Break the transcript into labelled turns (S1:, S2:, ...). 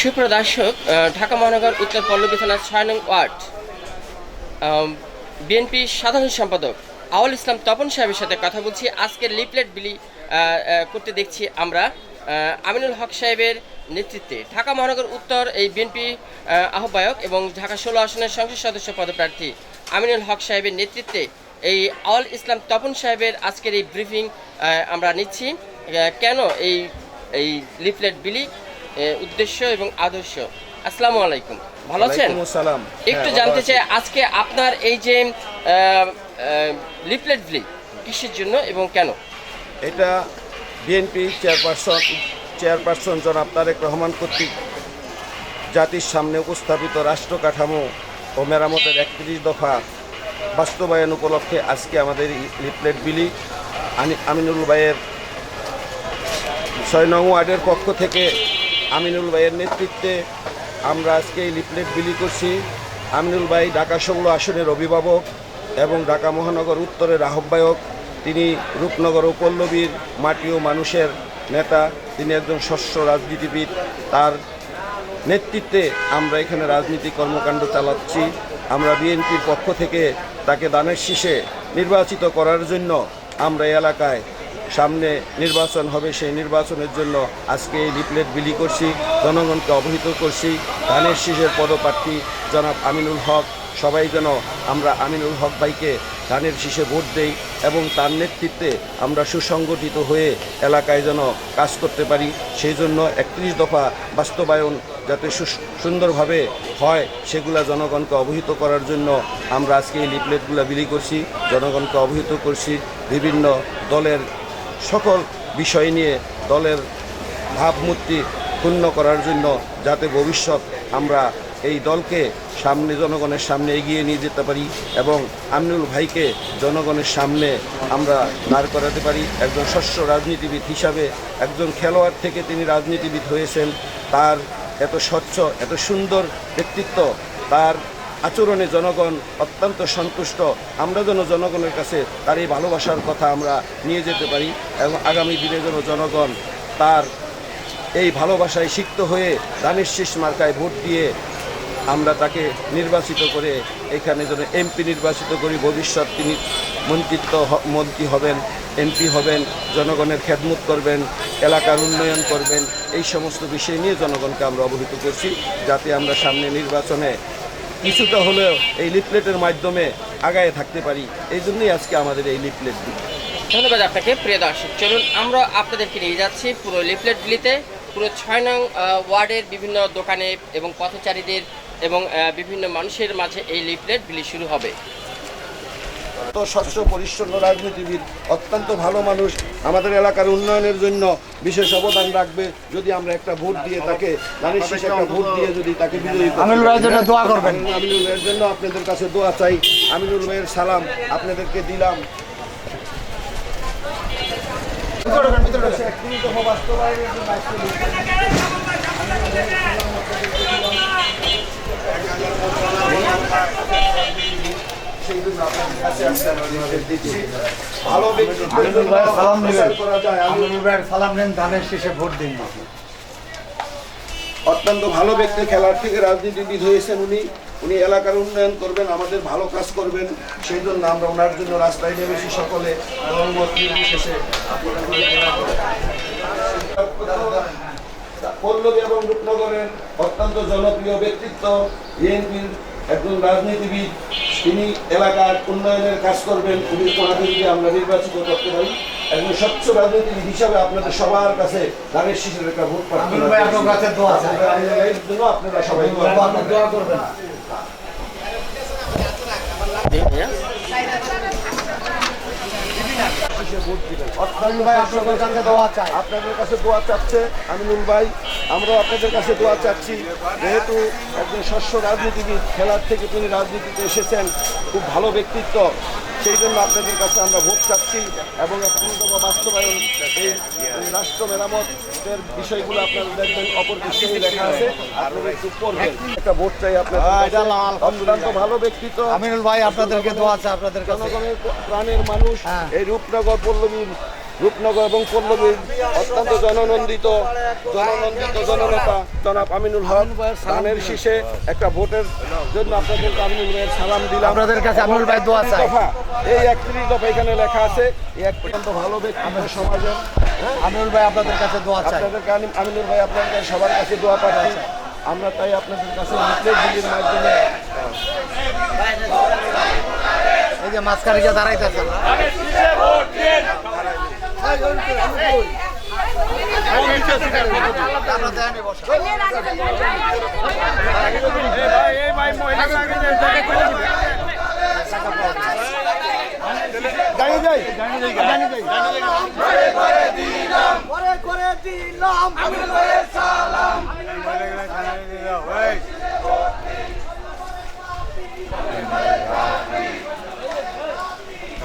S1: সুপ্রদর্শক ঢাকা মহানগর উত্তর পল্লবী থানার ছয় নং ওয়ার্ড বিএনপি সাধারণ সম্পাদক আউল ইসলাম তপন সাহেবের সাথে কথা বলছি। আজকের লিফলেট বিলি করতে দেখছি আমরা আমিনুল হক সাহেবের নেতৃত্বে। ঢাকা মহানগর উত্তর এই বিএনপি আহ্বায়ক এবং ঢাকা ষোলো আসনের সংসদ সদস্য পদপ্রার্থী আমিনুল হক সাহেবের নেতৃত্বে এই আউল ইসলাম তপন সাহেবের আজকের এই ব্রিফিং আমরা নিচ্ছি। কেন এই এই লিফলেট বিলি? উদ্দেশ্য এবং আদর্শ। আসসালামু আলাইকুম। ভালো আছেন? একটু
S2: হ্যাঁ,
S1: জানতে চাই আজকে আপনার এই যে লিফলেট বিলি কিসের জন্য এবং কেন?
S2: এটা বিএনপি চেয়ারপারসন চেয়ারপারসন জনাব তারেক রহমান কর্তৃক জাতির সামনে উপস্থাপিত রাষ্ট্র কাঠামো ও মেরামতের একত্রিশ দফা বাস্তবায়ন উপলক্ষে আজকে আমাদের লিফলেট বিলি আমিনুল ভাইয়ের ছয় নং ওয়ার্ডের পক্ষ থেকে আমিনুল ভাইয়ের নেতৃত্বে আমরা আজকে এই লিফলেট বিলি করছি। আমিনুল ভাই ঢাকা ষোলো আসনের অভিভাবক এবং ঢাকা মহানগর উত্তরের আহ্বায়ক। তিনি রূপনগর ও পল্লবীর মাটি ও মানুষের নেতা। তিনি একজন শস্য রাজনীতিবিদ। তার নেতৃত্বে আমরা এখানে রাজনীতি কর্মকাণ্ড চালাচ্ছি। আমরা বিএনপির পক্ষ থেকে তাকে দানের শীষে নির্বাচিত করার জন্য আমরা এলাকায় সামনে নির্বাচন হবে, সেই নির্বাচনের জন্য আজকে এই লিফলেট বিলি করছি, জনগণকে অবহিত করছি। ধানের শীষের পদপ্রার্থী জনাব আমিনুল হক, সবাই যেন আমরা আমিনুল হক ভাইকে ধানের শীষে ভোট দেই এবং তার নেতৃত্বে আমরা সুসংগঠিত হয়ে এলাকায় যেন কাজ করতে পারি, সেই জন্য একত্রিশ দফা বাস্তবায়ন যাতে সুন্দরভাবে হয়, সেগুলা জনগণকে অবহিত করার জন্য আমরা আজকে এই লিফলেটগুলো বিলি করছি, জনগণকে অবহিত করছি। বিভিন্ন দলের সকল বিষয় নিয়ে দলের ভাবমূর্তি ক্ষুণ্ণ করার জন্য যাতে ভবিষ্যৎ আমরা এই দলকে সামনে জনগণের সামনে এগিয়ে নিয়ে যেতে পারি এবং আমিনুল ভাইকে জনগণের সামনে আমরা দাঁড় করাতে পারি। একজন শস্য রাজনীতিবিদ হিসাবে একজন খেলোয়াড় থেকে তিনি রাজনীতিবিদ হয়েছেন। তার এত স্বচ্ছ, এত সুন্দর ব্যক্তিত্ব, তার আচরণে জনগণ অত্যন্ত সন্তুষ্ট। আমরা যেন জনগণের কাছে তার এই ভালোবাসার কথা আমরা নিয়ে যেতে পারি এবং আগামী দিনে যেন জনগণ তার এই ভালোবাসায় সিক্ত হয়ে দানের শীষ মার্কায় ভোট দিয়ে আমরা তাকে নির্বাচিত করে এখানে যেন এমপি নির্বাচিত করি, ভবিষ্যৎ তিনি মন্ত্রিত্ব মন্ত্রী হবেন, এমপি হবেন, জনগণের খেদমত করবেন, এলাকার উন্নয়ন করবেন, এই সমস্ত বিষয় নিয়ে জনগণকে আমরা অবহিত করছি যাতে আমরা সামনে নির্বাচনে কিছুটা হলেও এই লিফলেটের মাধ্যমে আগায় থাকতে পারি, এই জন্যই আজকে আমাদের এই লিফলেট
S1: ধন্যবাদ আপনাকে, প্রিয় দর্শক। চলুন, আমরা আপনাদেরকে নিয়ে যাচ্ছি পুরো লিফলেট বিলিতে পুরো ছয় নং ওয়ার্ডের বিভিন্ন দোকানে এবং পথচারীদের এবং বিভিন্ন মানুষের মাঝে এই লিফলেট বিলি শুরু হবে।
S2: তো স্বচ্ছ পরিচ্ছন্ন রাজনীতিবিদ অত্যন্ত ভালো মানুষ। আমাদের এলাকার উন্নয়নের জন্য বিশেষ অবদান রাখবে। যদি আমরা একটা ভোট দিয়ে তাকে একটা ভোট দিয়ে যদি তাকে বিজয়ী
S3: আমিনুল ভাইয়ের জন্য দোয়া করবেন।
S2: আমিনুল ভাইয়ের জন্য আপনাদের কাছে দোয়া চাই। আমিনুল ভাইয়ের সালাম আপনাদেরকে দিলাম। বাস্তবায়নের জন্য আজকে সেই জন্য আপনাদের কাছে আজকে আমরা নির্দেশ দিচ্ছি। অত্যন্ত ভালো ব্যক্তি, খেলার থেকে রাজনীতিবিদ হয়েছেন উনি। উনি এলাকার উন্নয়ন করবেন, আমাদের ভালো কাজ করবেন। সেই জন্য আমরা ওনার জন্য রাস্তায় নেমেছি সকলে। পল্লবী এবং রূপনগরের অত্যন্ত জনপ্রিয় ব্যক্তিত্ব, বিএনপির একজন রাজনীতিবিদ। তিনি এলাকার উন্নয়নের কাজ করবেন উনি ওনাকে যদি আমরা নির্বাচিত করতে পারি। একজন স্বচ্ছ রাজনীতি হিসাবে আপনাদের সবার কাছে ধানের শিশুর একটা ভোট পাঠানোর জন্য আপনারা সবাই দোয়া করবেন।
S3: দোয়া করবেন
S1: জি, ভাইয়া।
S3: আমিনুল ভাই আপনাদের কাছে দোয়া চাই
S2: আপনাদের কাছে দোয়া চাচ্ছে। আমিনুল ভাই আমরাও আপনাদের কাছে দোয়া চাচ্ছি। যেহেতু একজন শস্য রাজনীতিবিদ খেলার থেকে তিনি রাজনীতিতে এসেছেন খুব ভালো ব্যক্তিত্ব। সেই জন্য আপনাদের কাছে আমরা ভোট চাচ্ছি এবং পূর্ণতম বাস্তবায়ন এই রাষ্ট্র মেরামতের বিষয়গুলো আপনারা দেখবেন অপর বিষয়ে লেখা আছে আপনারা একটু করবেন একটা ভোট চাই আপনাদের
S3: হ্যাঁ।
S2: অত্যন্ত ভালো ব্যক্তিত্ব
S3: আমিনুল ভাই আপনাদেরকে দোয়া আছে আপনাদের
S2: জনগণের প্রাণের মানুষ
S3: হ্যাঁ।
S2: এই রূপনগর পল্লবীর রূপনগর এবং পল্লবীর অত্যন্ত জননন্দিত জননন্দিত জননেতা জনাব আমিনুল হক। ধানের শীষে একটা ভোটের জন্য আপনাদেরকে আমিনুল ভাইয়ের সালাম দিলাম।
S3: আপনাদের কাছে আমিনুল ভাই দোয়া চাই।
S2: এই একত্রিশ দফা এখানে লেখা আছে এই এক পর্যন্ত ভালো ব্যক্তি সমাজের হ্যাঁ?
S3: আমিনুল ভাই আপনাদের কাছে দোয়া চাই।
S2: আপনাদের কাছে আমিনুল ভাই আপনাদের সবার কাছে দোয়া পাঠাই। আমরা তাই আপনাদের কাছে লিফলেট বিলির মাধ্যমে
S3: এই যে মাঝখানে গিয়ে দাঁড়াইতেছেন।
S2: দাঁড়িয়ে যাই
S3: করে করে দিলাম